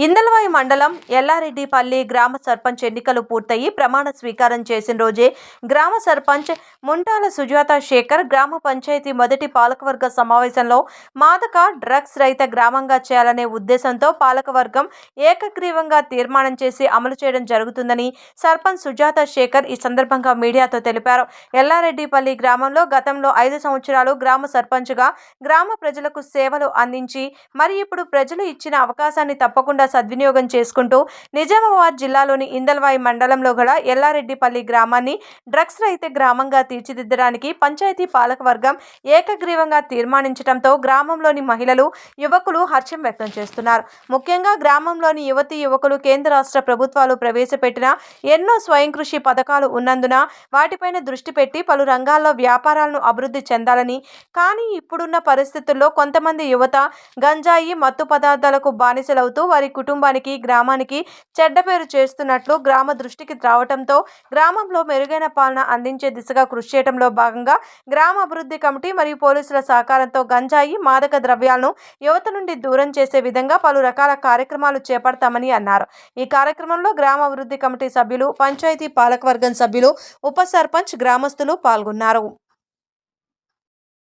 ఇందలవాయి మండలం ఎల్లారెడ్డిపల్లి గ్రామ సర్పంచ్ ఎన్నికలు పూర్తయి ప్రమాణ స్వీకారం చేసిన రోజే గ్రామ సర్పంచ్ ముంటాల సుజాత శేఖర్ గ్రామ పంచాయతీ మొదటి పాలకవర్గ సమావేశంలో మాదక డ్రగ్స్ రహిత గ్రామంగా చేయాలనే ఉద్దేశంతో పాలకవర్గం ఏకగ్రీవంగా తీర్మానం చేసి అమలు చేయడం జరుగుతుందని సర్పంచ్ సుజాత శేఖర్ ఈ సందర్భంగా మీడియాతో తెలిపారు. ఎల్లారెడ్డిపల్లి గ్రామంలో గతంలో ఐదు సంవత్సరాలు గ్రామ సర్పంచ్గా గ్రామ ప్రజలకు సేవలు అందించి మరి ఇప్పుడు ప్రజలు ఇచ్చిన అవకాశాన్ని తప్పకుండా సద్వినియోగం చేసుకుంటూ నిజామాబాద్ జిల్లాలోని ఇందల్వాయి మండలంలో గల ఎల్లారెడ్డిపల్లి గ్రామాన్ని డ్రగ్స్ రహిత గ్రామంగా తీర్చిదిద్దడానికి పంచాయతీ పాలకవర్గం ఏకగ్రీవంగా తీర్మానించడంతో గ్రామంలోని మహిళలు యువకులు హర్షం వ్యక్తం చేస్తున్నారు. ముఖ్యంగా గ్రామంలోని యువతి యువకులు కేంద్ర రాష్ట్ర ప్రభుత్వాలు ప్రవేశపెట్టిన ఎన్నో స్వయం కృషి పథకాలు ఉన్నందున వాటిపైన దృష్టి పెట్టి పలు రంగాల్లో వ్యాపారాలను అభివృద్ధి చెందాలని కానీ ఇప్పుడున్న పరిస్థితుల్లో కొంతమంది యువత గంజాయి మత్తు పదార్థాలకు బానిసలవుతూ వారి కుటుంబానికి గ్రామానికి చెడ్డ పేరు చేస్తున్నట్లు గ్రామ దృష్టికి రావటంతో గ్రామంలో మెరుగైన పాలన అందించే దిశగా కృషి చేయడంలో భాగంగా గ్రామ అభివృద్ధి కమిటీ మరియు పోలీసుల సహకారంతో గంజాయి మాదక ద్రవ్యాలను యువత నుండి దూరం చేసే విధంగా పలు రకాల కార్యక్రమాలు చేపడతామని అన్నారు. ఈ కార్యక్రమంలో గ్రామ అభివృద్ధి కమిటీ సభ్యులు పంచాయతీ పాలకవర్గం సభ్యులు ఉప సర్పంచ్ గ్రామస్తులు పాల్గొన్నారు.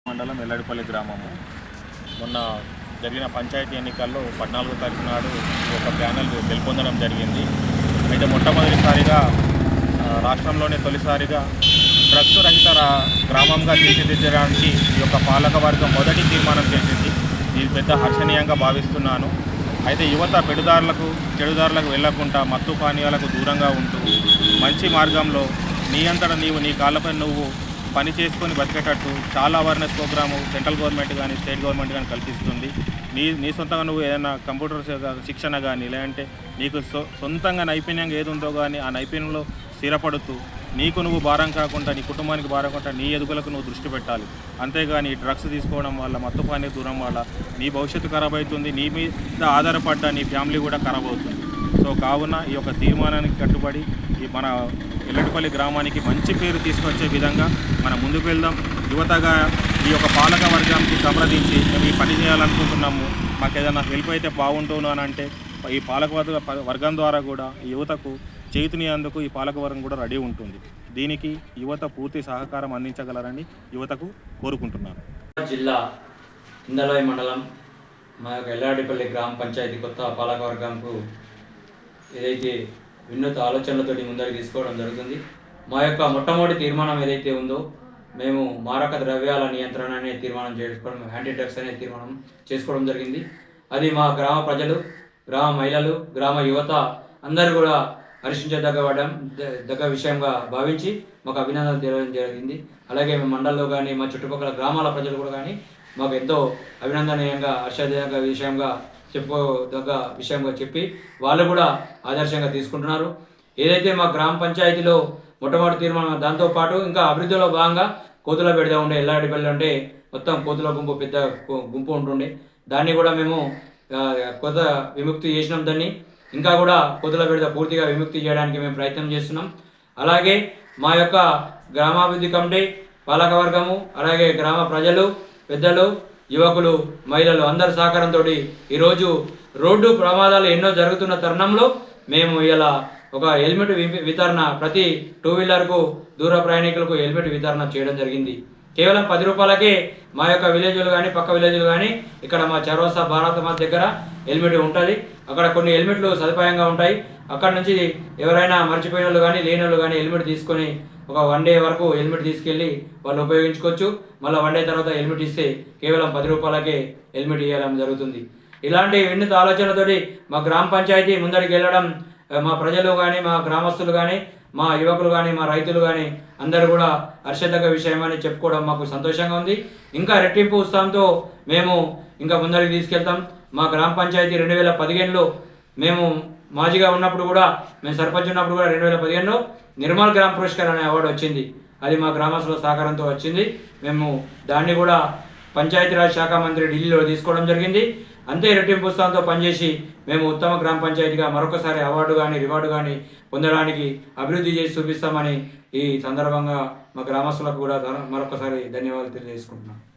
మండలం ఎల్లడిపల్లి గ్రామము. మొన్న జరిగిన పంచాయతీ ఎన్నికల్లో పద్నాలుగో తారీఖు నాడు ఒక ప్యానెల్ గెలుపొందడం జరిగింది. అయితే మొట్టమొదటిసారిగా రాష్ట్రంలోనే తొలిసారిగా డ్రగ్స్ రహిత గ్రామంగా తీర్చిదిద్దడానికి ఈ యొక్క పాలకవర్గం మొదటి తీర్మానం చేసింది. ఇది పెద్ద హర్షణీయంగా భావిస్తున్నాను. అయితే యువత పెడుదారులకు చెడుదారులకు వెళ్ళకుండా మత్తు పానీయాలకు దూరంగా ఉంటూ మంచి మార్గంలో నీ అంతటా నీవు నీ కాళ్ళపై నువ్వు పని చేసుకొని బతికేటట్టు చాలా అవేర్నెస్ ప్రోగ్రాము సెంట్రల్ గవర్నమెంట్ కానీ స్టేట్ గవర్నమెంట్ కానీ కల్పిస్తుంది. నీ నీ సొంతంగా నువ్వు ఏదైనా కంప్యూటర్ శిక్షణ కానీ లేదంటే నీకు సొ సొంతంగా నైపుణ్యం ఏది ఉందో కానీ ఆ నైపుణ్యంలో స్థిరపడుతూ నీకు నువ్వు భారం కాకుండా నీ కుటుంబానికి భారం కాకుండా నీ ఎదుగులకు నువ్వు దృష్టి పెట్టాలి. అంతేగాని ఈ డ్రగ్స్ తీసుకోవడం వల్ల మత్తుపాని దూరం వల్ల నీ భవిష్యత్తు ఖరాబ్ అవుతుంది నీ మీద ఆధారపడ్డ నీ ఫ్యామిలీ కూడా ఖరాబ్ అవుతుంది. సో కావున ఈ యొక్క తీర్మానానికి కట్టుబడి ఈ మన ఎల్లటిపల్లి గ్రామానికి మంచి పేరు తీసుకొచ్చే విధంగా మనం ముందుకు వెళ్దాం. యువతగా ఈ యొక్క పాలక వర్గానికి సంప్రదించి మేము ఈ పని చేయాలనుకుంటున్నాము. మాకు ఏదైనా హెల్ప్ అయితే బాగుంటుంది అని అంటే ఈ పాలక వర్గ వర్గం ద్వారా కూడా యువతకు యువతకు చేతునియందుకు ఈ పాలక వర్గం కూడా రెడీ ఉంటుంది. దీనికి యువత పూర్తి సహకారం అందించగలరని యువతకు కోరుకుంటున్నాను. జిల్లా ఇందలవాయి మండలం మా యొక్క ఎల్లాడిపల్లి గ్రామ పంచాయతీ కొత్త పాలకవర్గంకు ఏదైతే వినూత ఆలోచనలతోటి ముందరికి తీసుకోవడం జరుగుతుంది. మా యొక్క మొట్టమొదటి తీర్మానం ఏదైతే ఉందో మేము మారక ద్రవ్యాల నియంత్రణ అనే తీర్మానం చేసుకోవడం యాంటీ డ్రగ్స్ అనే తీర్మానం చేసుకోవడం జరిగింది. అది మా గ్రామ ప్రజలు గ్రామ మహిళలు గ్రామ యువత అందరూ కూడా హర్షించదగ్గవడం దగ్గ విషయంగా భావించి మాకు అభినందనలు తెలియడం జరిగింది. అలాగే మా మండలంలో కానీ మా చుట్టుపక్కల గ్రామాల ప్రజలు కూడా కానీ మాకు ఎంతో అభినందనీయంగా హర్షదాయక విషయంగా చెప్పుకోదగ్గ విషయంగా చెప్పి వాళ్ళు కూడా ఆదర్శంగా తీసుకుంటున్నారు. ఏదైతే మా గ్రామ పంచాయతీలో మొట్టమొదటి తీర్మానం దాంతోపాటు ఇంకా అభివృద్ధిలో భాగంగా కోతుల పెడదా ఉండే ఎల్లాడిపల్లి అంటే మొత్తం కోతుల గుంపు పెద్ద గుంపు ఉంటుండే. దాన్ని కూడా మేము కొత్త విముక్తి చేసినాం దాన్ని. ఇంకా కూడా కోతుల పెడత పూర్తిగా విముక్తి చేయడానికి మేము ప్రయత్నం చేస్తున్నాం. అలాగే మా యొక్క గ్రామాభివృద్ధి కమిటీ పాలకవర్గము అలాగే గ్రామ ప్రజలు పెద్దలు యువకులు మహిళలు అందరి సహకారంతో ఈరోజు రోడ్డు ప్రమాదాలు ఎన్నో జరుగుతున్న తరుణంలో మేము ఇలా ఒక హెల్మెట్ వి- వితరణ ప్రతి టూ వీలర్కు దూర ప్రయాణికులకు హెల్మెట్ వితరణ చేయడం జరిగింది. కేవలం పది రూపాయలకే మా యొక్క విలేజ్లు కానీ పక్క విలేజ్లు కానీ ఇక్కడ మా చరోసా భారత మా దగ్గర హెల్మెట్ ఉంటుంది. అక్కడ కొన్ని హెల్మెట్లు సదుపాయంగా ఉంటాయి. అక్కడ నుంచి ఎవరైనా మర్చిపోయిన వాళ్ళు కానీ లేని వాళ్ళు కానీ హెల్మెట్ తీసుకొని ఒక వన్ డే వరకు హెల్మెట్ తీసుకెళ్ళి వాళ్ళు ఉపయోగించుకోవచ్చు. మళ్ళీ వన్ డే తర్వాత హెల్మెట్ ఇస్తే కేవలం పది రూపాయలకే హెల్మెట్ ఇవ్వడం జరుగుతుంది. ఇలాంటి వినూత ఆలోచనతోటి మా గ్రామ పంచాయతీ ముందరికి వెళ్ళడం మా ప్రజలు కానీ మా గ్రామస్తులు కానీ మా యువకులు కానీ మా రైతులు కానీ అందరూ కూడా హర్షదగ్గ విషయం అని చెప్పుకోవడం మాకు సంతోషంగా ఉంది. ఇంకా రెట్టింపు ఉత్సాహంతో మేము ఇంకా ముందరికి తీసుకెళ్తాం. మా గ్రామ పంచాయతీ రెండు వేల పదిహేనులో మేము మాజీగా ఉన్నప్పుడు కూడా మేము సర్పంచ్ ఉన్నప్పుడు కూడా రెండు వేల పదిహేనులో నిర్మల్ గ్రామ పురస్కార్ అనే అవార్డు వచ్చింది. అది మా గ్రామస్తుల సహకారంతో వచ్చింది. మేము దాన్ని కూడా పంచాయతీరాజ్ శాఖ మంత్రి ఢిల్లీలో తీసుకోవడం జరిగింది. అంతే రెట్టింపు ఉత్సాహంతో పనిచేసి మేము ఉత్తమ గ్రామ పంచాయతీగా మరొకసారి అవార్డు కానీ రివార్డు కానీ పొందడానికి అభివృద్ధి చేసి చూపిస్తామని ఈ సందర్భంగా మా గ్రామస్తులకు కూడా మరొకసారి ధన్యవాదాలు తెలియజేసుకుంటున్నాను